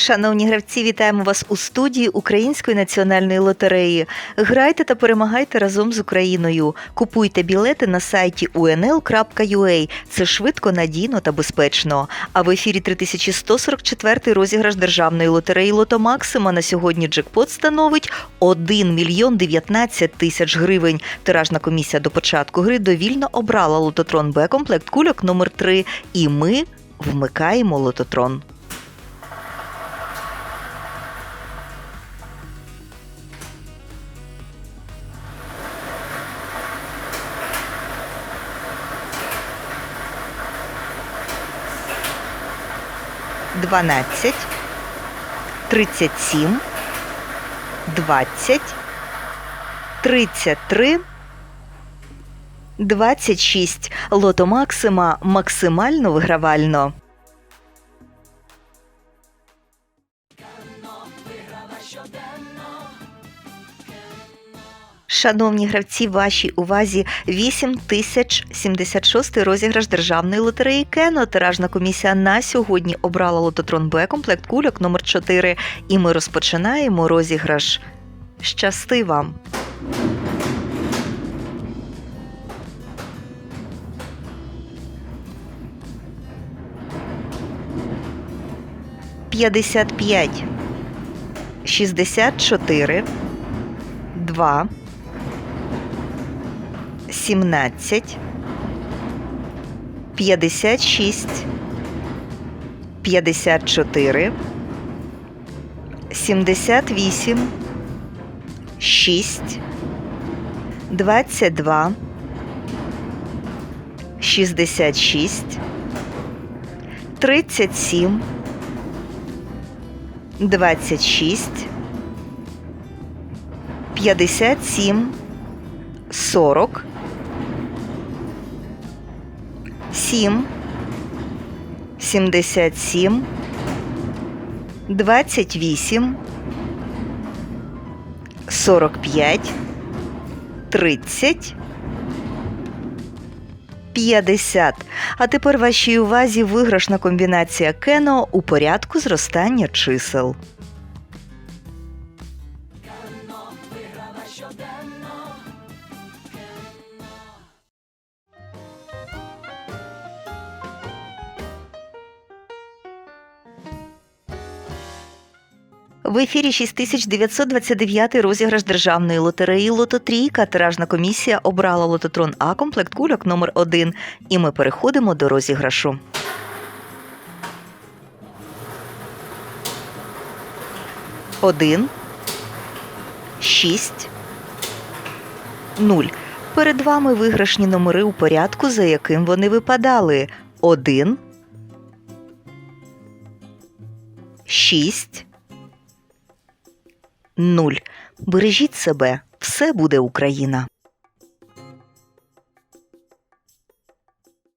Шановні гравці, вітаємо вас у студії Української національної лотереї. Грайте та перемагайте разом з Україною. Купуйте білети на сайті unl.ua. Це швидко, надійно та безпечно. А в ефірі 3144 розіграш державної лотереї Лото Максима на сьогодні джекпот становить 1 мільйон 19 тисяч гривень. Тиражна комісія до початку гри довільно обрала лототрон Б комплект кульок номер 3 І ми вмикаємо лототрон. Дванадцять, тридцять сім, двадцять, тридцять три, двадцять шість. Лото Максима максимально вигравально. Шановні гравці, вашій увазі 8076 розіграш державної лотереї Кено. Тиражна комісія на сьогодні обрала лототрон Б комплект кульок номер 4 І ми розпочинаємо розіграш. Щасти вам! П'ятдесят п'ять, шістдесят чотири, два, 17, 56, 54, 78, 6, 22, 66, 37, 26, 57, 40 7, 77, 28, 45, 30, 50. А тепер вашій увазі виграшна комбінація кено у порядку зростання чисел. Кано. В ефірі 6929 розіграш державної лотереї Лототрійка. Тиражна комісія обрала лототрон А комплект кульок номер 1 І ми переходимо до розіграшу. Один. Шість. Нуль. Перед вами виграшні номери у порядку, за яким вони випадали. Один. Шість. Нуль. Бережіть себе, все буде Україна.